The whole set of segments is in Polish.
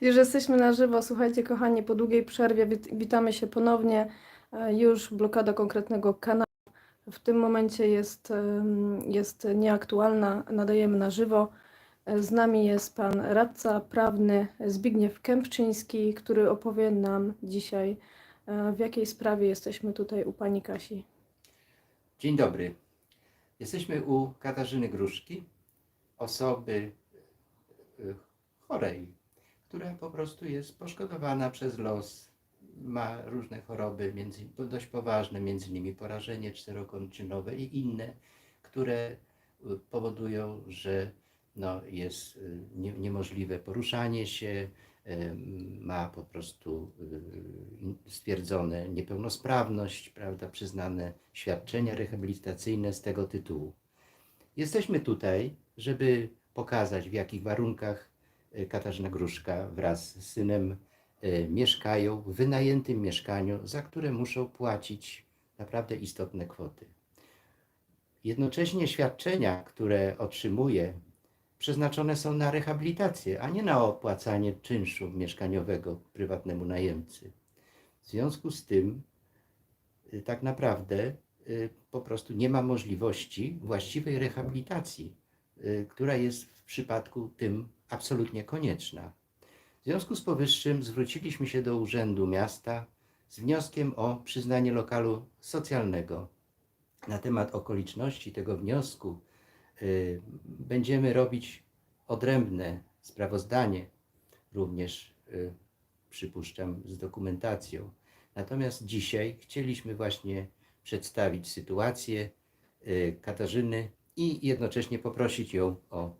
Już jesteśmy na żywo. Słuchajcie, kochani, po długiej przerwie wit- witamy się ponownie. E, Już blokada konkretnego kanału w tym momencie jest, jest nieaktualna. Nadajemy na żywo. E, Z nami jest pan radca prawny Zbigniew Kępczyński, który opowie nam dzisiaj, e, w jakiej sprawie jesteśmy tutaj u pani Kasi. Dzień dobry. Jesteśmy u Katarzyny Gruszki, osoby chorej, która po prostu jest poszkodowana przez los. Ma różne choroby, między, dość poważne, między innymi porażenie czterokończynowe i inne, które y, powodują, że no, jest y, nie, niemożliwe poruszanie się, y, ma po prostu stwierdzone niepełnosprawność, prawda, przyznane świadczenia rehabilitacyjne z tego tytułu. Jesteśmy tutaj, żeby pokazać, w jakich warunkach Katarzyna Gruszka wraz z synem y, mieszkają w wynajętym mieszkaniu, za które muszą płacić naprawdę istotne kwoty. Jednocześnie świadczenia, które otrzymuje, przeznaczone są na rehabilitację, a nie na opłacanie czynszu mieszkaniowego prywatnemu najemcy. W związku z tym, y, tak naprawdę, y, po prostu nie ma możliwości właściwej rehabilitacji, y, która jest w przypadku tym absolutnie konieczna. W związku z powyższym zwróciliśmy się do Urzędu Miasta z wnioskiem o przyznanie lokalu socjalnego. Na temat okoliczności tego wniosku y, będziemy robić odrębne sprawozdanie, również y, przypuszczam z dokumentacją. Natomiast dzisiaj chcieliśmy właśnie przedstawić sytuację y, Katarzyny i jednocześnie poprosić ją o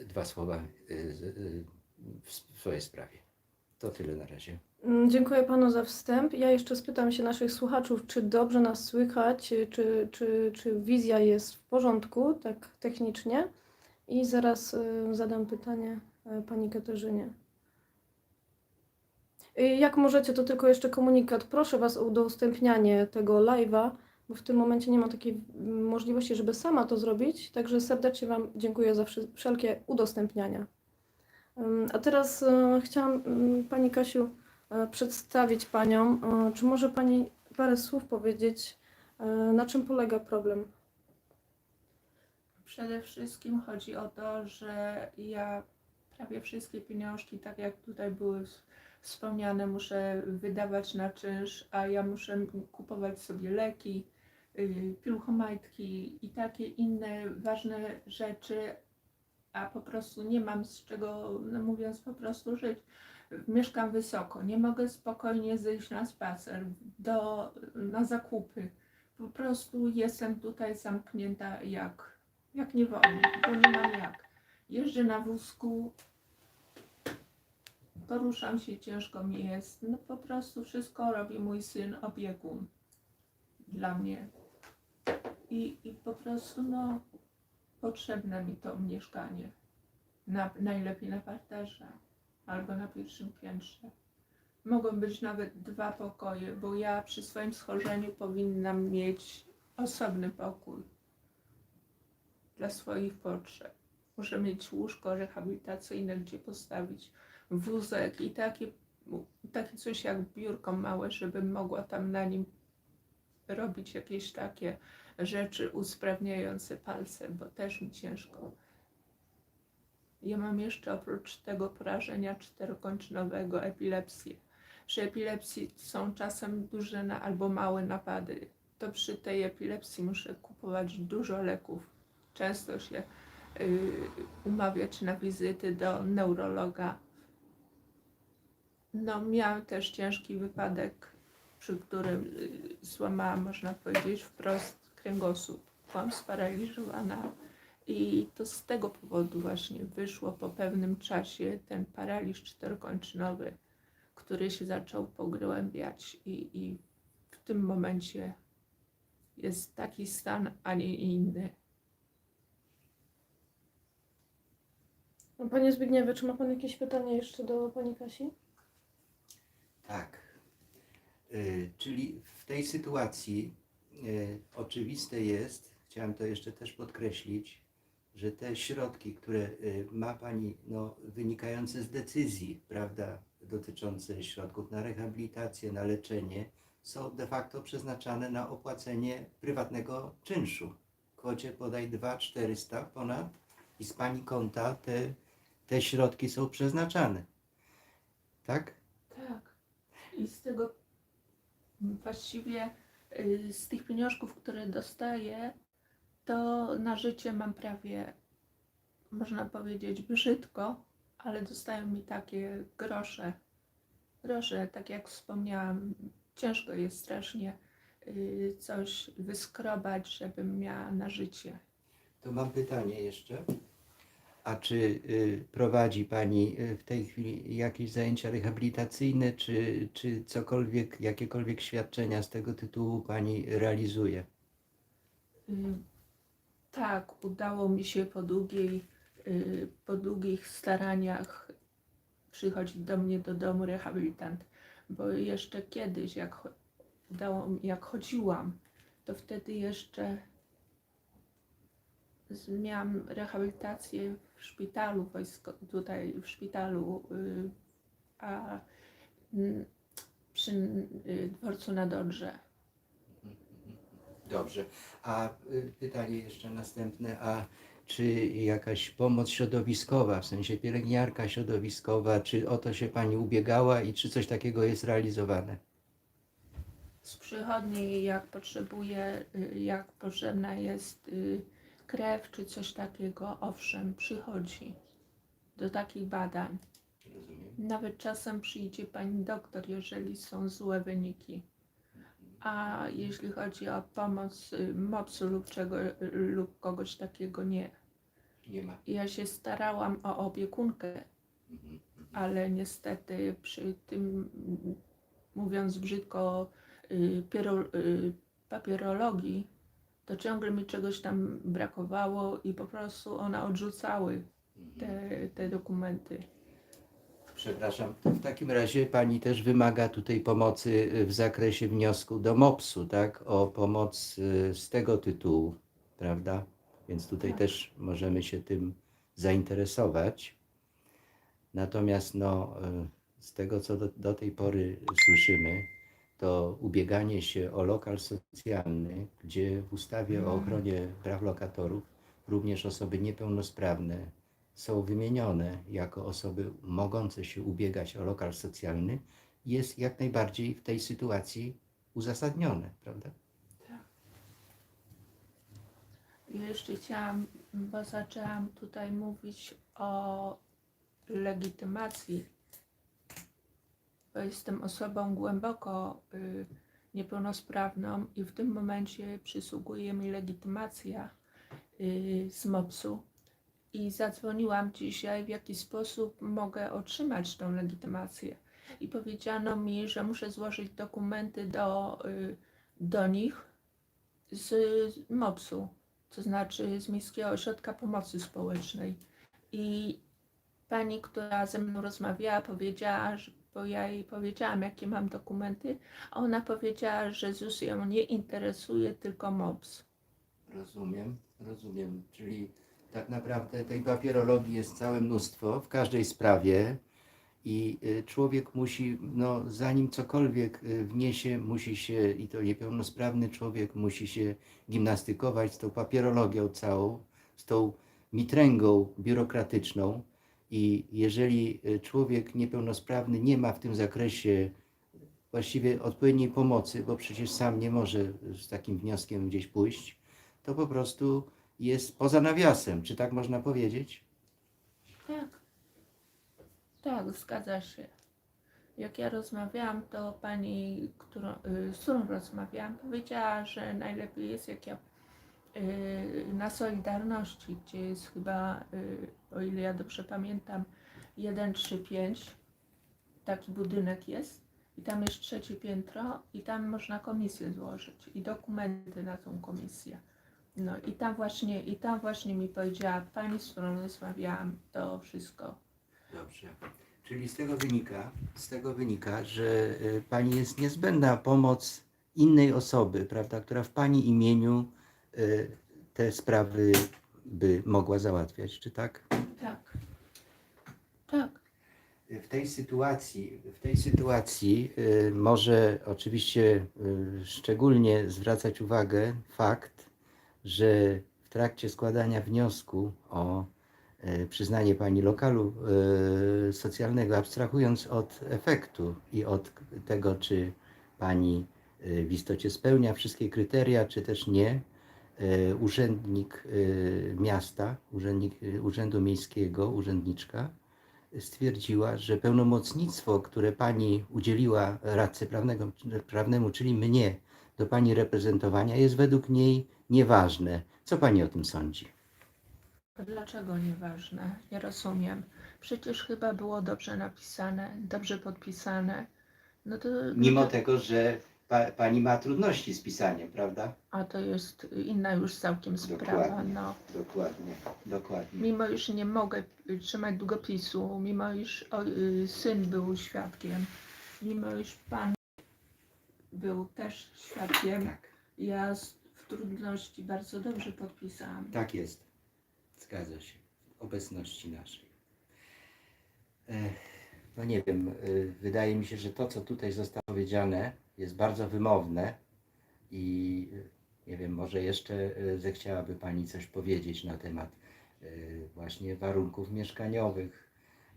dwa słowa y, y, w swojej sprawie. To tyle na razie. Mm, Dziękuję panu za wstęp. Ja jeszcze spytam się naszych słuchaczów, czy dobrze nas słychać, y, czy, czy, czy wizja jest w porządku, tak technicznie. I zaraz zadam pytanie y, pani Katarzynie. Jak możecie, to tylko jeszcze komunikat. Proszę was o udostępnianie tego live'a, bo w tym momencie nie mam takiej możliwości, żeby sama to zrobić. Także serdecznie wam dziękuję za wszelkie udostępniania. A teraz y, chciałam ym, pani Kasiu e, przedstawić Panią. Czy może Pani parę słów powiedzieć, na czym polega problem? Przede wszystkim chodzi o to, że ja prawie wszystkie pieniążki, tak jak tutaj były wspomniane, muszę wydawać na czynsz, a ja muszę kupować sobie leki, yy, piluchomajtki i takie inne ważne rzeczy, a po prostu nie mam z czego, no mówiąc po prostu, żyć. Mieszkam wysoko, nie mogę spokojnie zejść na spacer, do, na zakupy. Po prostu jestem tutaj zamknięta jak jak nie wolno, bo nie mam jak. Jeżdżę na wózku, poruszam się, ciężko mi jest. No po prostu wszystko robi mój syn opiekun dla mnie. I, i po prostu no potrzebne mi to mieszkanie. Na, najlepiej na parterze albo na pierwszym piętrze. Mogą być nawet dwa pokoje, bo ja przy swoim schorzeniu powinnam mieć osobny pokój dla swoich potrzeb. Muszę mieć łóżko rehabilitacyjne, gdzie postawić wózek i takie, takie coś jak biurko małe, żebym mogła tam na nim robić jakieś takie rzeczy usprawniające palce, bo też mi ciężko. Ja mam jeszcze oprócz tego porażenia czterokończynowego epilepsję. Przy epilepsji są czasem duże na, albo małe napady. To przy tej epilepsji muszę kupować dużo leków często się y, umawiać na wizyty do neurologa. No, miałam też ciężki wypadek, przy którym y, złamałam, można powiedzieć, wprost kręgosłup. Byłam sparaliżowana i to z tego powodu właśnie wyszło po pewnym czasie ten paraliż czterokończynowy, który się zaczął pogłębiać i, i w tym momencie jest taki stan, a nie inny. Panie Zbigniewie, czy ma Pan jakieś pytanie jeszcze do Pani Kasi? Tak. Y, czyli w tej sytuacji y, oczywiste jest, chciałem to jeszcze też podkreślić, że te środki, które y, ma Pani no, wynikające z decyzji, prawda, dotyczące środków na rehabilitację, na leczenie, są de facto przeznaczane na opłacenie prywatnego czynszu. W kwocie podaj 2,400 ponad i z Pani konta te, te środki są przeznaczane. Tak? Tak. I z tego właściwie y, z tych pieniążków, które dostaję, to na życie mam prawie, można powiedzieć, brzydko, ale dostają mi takie grosze. Grosze, tak jak wspomniałam, ciężko jest strasznie y, coś wyskrobać, żebym miała na życie. To mam pytanie jeszcze. A czy y, prowadzi Pani y, w tej chwili jakieś zajęcia rehabilitacyjne, czy, czy cokolwiek, jakiekolwiek świadczenia z tego tytułu Pani realizuje? Y, Tak, udało mi się po długiej, po długich staraniach przychodzić do mnie do domu rehabilitant, bo jeszcze kiedyś, jak, udało, jak chodziłam, to wtedy jeszcze miałam rehabilitację w szpitalu wojsko, tutaj w szpitalu, y, a mm, przy y, dworcu na Dodrze. Dobrze. A y, pytanie jeszcze następne, a czy jakaś pomoc środowiskowa, w sensie pielęgniarka środowiskowa, czy o to się Pani ubiegała i czy coś takiego jest realizowane? z przychodni, jak potrzebuje, jak potrzebna jest krew czy coś takiego, owszem, przychodzi do takich badań. Nawet czasem przyjdzie pani doktor, jeżeli są złe wyniki. A jeśli chodzi o pomoc y, MOPS-u lub, czego, lub kogoś takiego, nie. Nie ma. Ja się starałam o opiekunkę, Mhm. ale niestety przy tym, mówiąc brzydko, y, y, papierologii, to ciągle mi czegoś tam brakowało i po prostu one odrzucały Mhm. te, te dokumenty. Przepraszam, to w takim razie Pani też wymaga tutaj pomocy y, w zakresie wniosku do MOPS-u, tak? O pomoc y, z tego tytułu, prawda? Więc tutaj Tak. też możemy się tym zainteresować. Natomiast no, y, z tego, co do, do tej pory słyszymy, to ubieganie się o lokal socjalny, gdzie w ustawie o ochronie praw lokatorów również osoby niepełnosprawne są wymienione jako osoby mogące się ubiegać o lokal socjalny, jest jak najbardziej w tej sytuacji uzasadnione, prawda? Ja jeszcze chciałam, bo zaczęłam tutaj mówić o legitymacji, jestem osobą głęboko y, niepełnosprawną i w tym momencie przysługuje mi legitymacja y, z MOPS-u. I zadzwoniłam dzisiaj, w jaki sposób mogę otrzymać tą legitymację. I powiedziano mi, że muszę złożyć dokumenty do, y, do nich z MOPS-u to znaczy z Miejskiego Ośrodka Pomocy Społecznej. I pani, która ze mną rozmawiała, powiedziała, że, bo ja jej powiedziałam, jakie mam dokumenty, a ona powiedziała, że ZUS ją nie interesuje, tylko MOPS. Rozumiem, rozumiem. Czyli tak naprawdę tej papierologii jest całe mnóstwo w każdej sprawie i y, człowiek musi, no zanim cokolwiek y, wniesie, musi się, i to niepełnosprawny człowiek musi się gimnastykować z tą papierologią całą, z tą mitręgą biurokratyczną i jeżeli y, człowiek niepełnosprawny nie ma w tym zakresie właściwie odpowiedniej pomocy, bo przecież sam nie może z takim wnioskiem gdzieś pójść, to po prostu jest poza nawiasem. Czy tak można powiedzieć? Tak. Tak, zgadza się. Jak ja rozmawiałam, to pani, którą, y, z którą rozmawiałam, powiedziała, że najlepiej jest jak ja na Solidarności, gdzie jest chyba, y, o ile ja dobrze pamiętam, 135, taki budynek jest i tam jest trzecie piętro i tam można komisję złożyć i dokumenty na tą komisję. No i tam właśnie, i tam właśnie mi powiedziała pani, z którą rozmawiałam, to wszystko. Dobrze. Czyli z tego wynika, z tego wynika, że y, Pani jest niezbędna pomoc innej osoby, prawda, która w Pani imieniu y, te sprawy by mogła załatwiać, czy tak? Tak. Tak. W tej sytuacji, w tej sytuacji y, może oczywiście y, szczególnie zwracać uwagę fakt, że w trakcie składania wniosku o y, przyznanie pani lokalu y, socjalnego, abstrahując od efektu i od tego, czy pani y, w istocie spełnia wszystkie kryteria, czy też nie, y, urzędnik y, miasta, urzędnik y, Urzędu Miejskiego, urzędniczka, stwierdziła, że pełnomocnictwo, które pani udzieliła radcy prawnego, prawnemu, czyli mnie, do pani reprezentowania, jest według niej nieważne. Co pani o tym sądzi? Dlaczego nieważne? Nie rozumiem. Przecież chyba było dobrze napisane, dobrze podpisane. No to, Mimo no to, tego, że pa, pani ma trudności z pisaniem, prawda? A to jest inna już całkiem sprawa. Dokładnie. No. Dokładnie, dokładnie. Mimo iż nie mogę trzymać długopisu, mimo iż o, y, syn był świadkiem, mimo iż pan był też świadkiem, Tak, ja z, w trudności bardzo dobrze podpisałam. tak jest. Zgadza się. W obecności naszej. Ech, No nie wiem, y, wydaje mi się, że to, co tutaj zostało powiedziane, jest bardzo wymowne i nie wiem, może jeszcze y, zechciałaby Pani coś powiedzieć na temat y, właśnie warunków mieszkaniowych,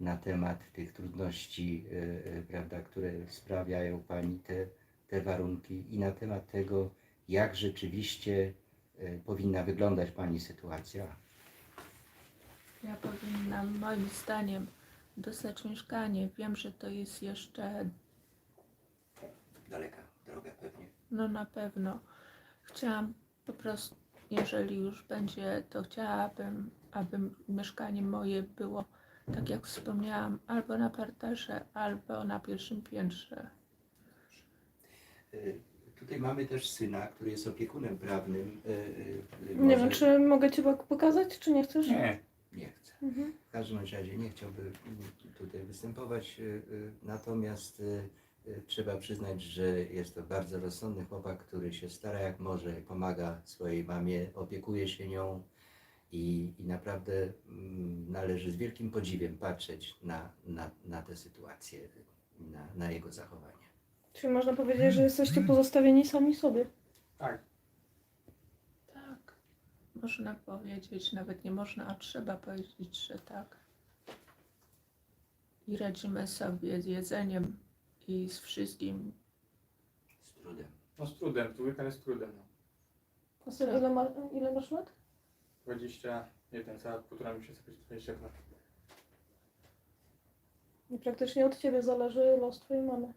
na temat tych trudności, y, prawda, które sprawiają Pani te, te warunki i na temat tego, jak rzeczywiście powinna wyglądać Pani sytuacja. Ja powinnam moim zdaniem dostać mieszkanie. Wiem, że to jest jeszcze, Daleka droga pewnie. no na pewno. Chciałam po prostu, jeżeli już będzie, to chciałabym, aby mieszkanie moje było, tak jak wspomniałam, albo na parterze, albo na pierwszym piętrze. Y, Tutaj mamy też syna, który jest opiekunem prawnym. y, y, Nie wiem, czy mogę Ci pok- pokazać, czy nie chcesz? Nie, Nie chcę. Mhm. W każdym razie nie chciałby tutaj występować, natomiast trzeba przyznać, że jest to bardzo rozsądny chłopak, który się stara jak może, pomaga swojej mamie, opiekuje się nią i, i naprawdę mm, należy z wielkim podziwiem patrzeć na, na, na tę sytuację, na, na jego zachowanie. Czyli można powiedzieć, że jesteście pozostawieni sami sobie. tak. Tak, można powiedzieć, nawet nie można, a trzeba powiedzieć, że tak. I radzimy sobie z jedzeniem i z wszystkim. Z trudem. No z trudem, trójka jest z trudem. No. A syn, ile, ma, ile masz lat? 21, cała półtora miesiąca, 22 lat. I praktycznie od Ciebie zależy los Twojej mamy.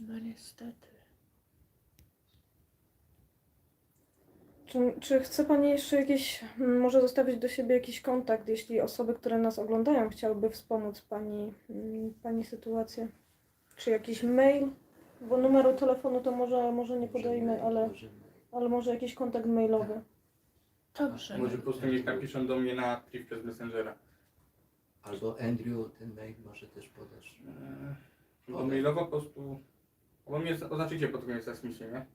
No niestety. Czy, czy chce Pani jeszcze jakiś, m, może zostawić do siebie jakiś kontakt, jeśli osoby, które nas oglądają, chciałyby wspomóc Pani, mm, pani sytuację? Czy jakiś mail? Bo numeru telefonu to może, może nie podajmy, ale, ale może jakiś kontakt mailowy. Dobrze. Może po prostu niech napiszą do mnie na priv przez Messengera. Albo Andrew, ten mail może też podasz. Eee, Bo mailowo po prostu... Bo mnie oznaczycie pod koniec transmisji, nie?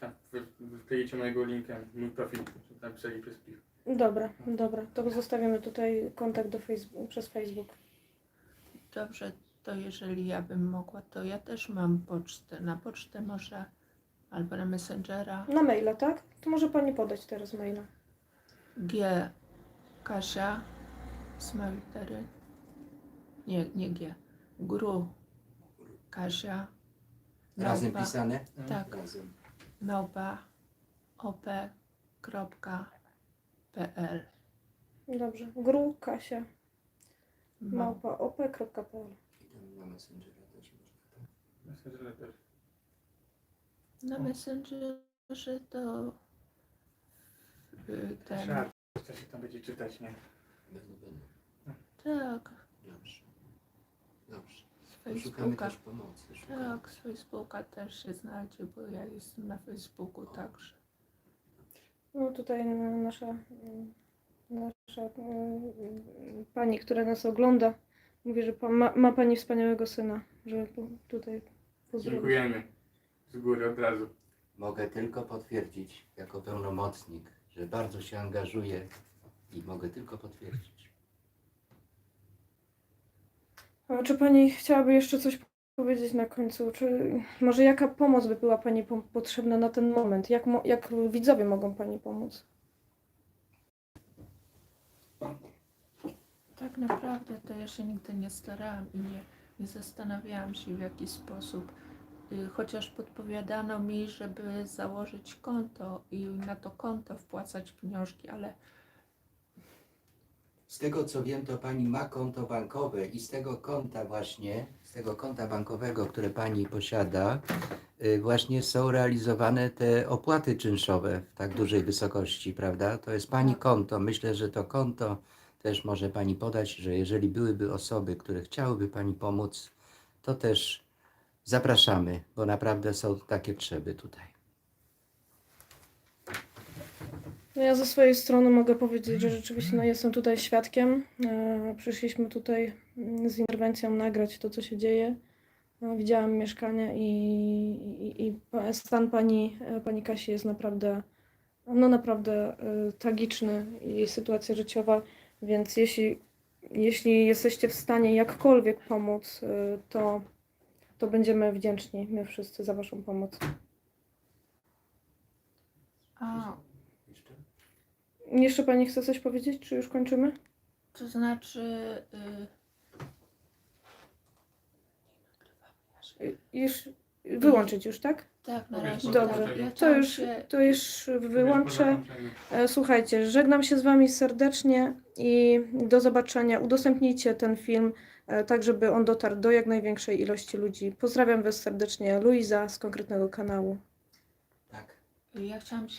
Tam wy- wkleicie mojego linka, mój profil, żeby napisali przez priv. Dobra, dobra. To zostawimy tutaj kontakt do Facebook, przez Facebook. Dobrze, to jeżeli ja bym mogła, to ja też mam pocztę. Na pocztę może, albo na Messengera. Na maila, tak? To może Pani podać teraz maila. G. Kasia. Z małej litery. Nie, nie G. Gru. Kasia. Razem Małpa- pisane? Tak. Razem. Małpa. op.pl Dobrze. Gru Kasia. Mał- Małpa op.pl I tam na Messengera też można. Messengera też. Na Messengerze to y, ten. Szar, co się tam będzie czytać, nie? Będą, będą. Tak, Dobrze. Szukamy Facebooka. też pomocy. Szukamy. Tak, z Facebooka też się znajdzie, bo ja jestem na Facebooku także. No tutaj nasza, nasza mm, pani, która nas ogląda, mówi, że pa- ma, ma pani wspaniałego syna, że po- tutaj pozdrowić. Dziękujemy. Z góry od razu. Mogę tylko potwierdzić jako pełnomocnik, że bardzo się angażuję i mogę tylko potwierdzić. A czy Pani chciałaby jeszcze coś powiedzieć na końcu? Czy może jaka pomoc by była Pani po- potrzebna na ten moment? Jak, mo- jak widzowie mogą Pani pomóc? Tak naprawdę to ja się nigdy nie starałam i nie, nie zastanawiałam się w jaki sposób. Y, Chociaż podpowiadano mi, żeby założyć konto i na to konto wpłacać pieniążki, ale Z tego co wiem, to pani ma konto bankowe i z tego konta właśnie, z tego konta bankowego, które pani posiada, y, właśnie są realizowane te opłaty czynszowe w tak dużej wysokości, prawda? To jest pani Tak. konto. Myślę, że to konto też może pani podać, że jeżeli byłyby osoby, które chciałyby pani pomóc, to też zapraszamy, bo naprawdę są takie potrzeby tutaj. No ja ze swojej strony mogę powiedzieć, że rzeczywiście no, jestem tutaj świadkiem. E, przyszliśmy tutaj mm, z interwencją nagrać to, co się dzieje. E, widziałam mieszkanie i, i, i stan pani, e, pani Kasi jest naprawdę, no naprawdę e, tragiczny i jej sytuacja życiowa, więc jeśli, jeśli jesteście w stanie jakkolwiek pomóc, e, to, to będziemy wdzięczni my wszyscy za waszą pomoc. a, Jeszcze? Jeszcze pani chce coś powiedzieć, czy już kończymy? to znaczy y, Y, Już wyłączyć już, tak? tak na razie Dobrze. tak. Ja To już, to już wyłączę. E, Słuchajcie, żegnam się z Wami serdecznie i do zobaczenia. Udostępnijcie ten film e, tak, żeby on dotarł do jak największej ilości ludzi. Pozdrawiam Was serdecznie, Luiza z konkretnego kanału. Tak. ja chciałam się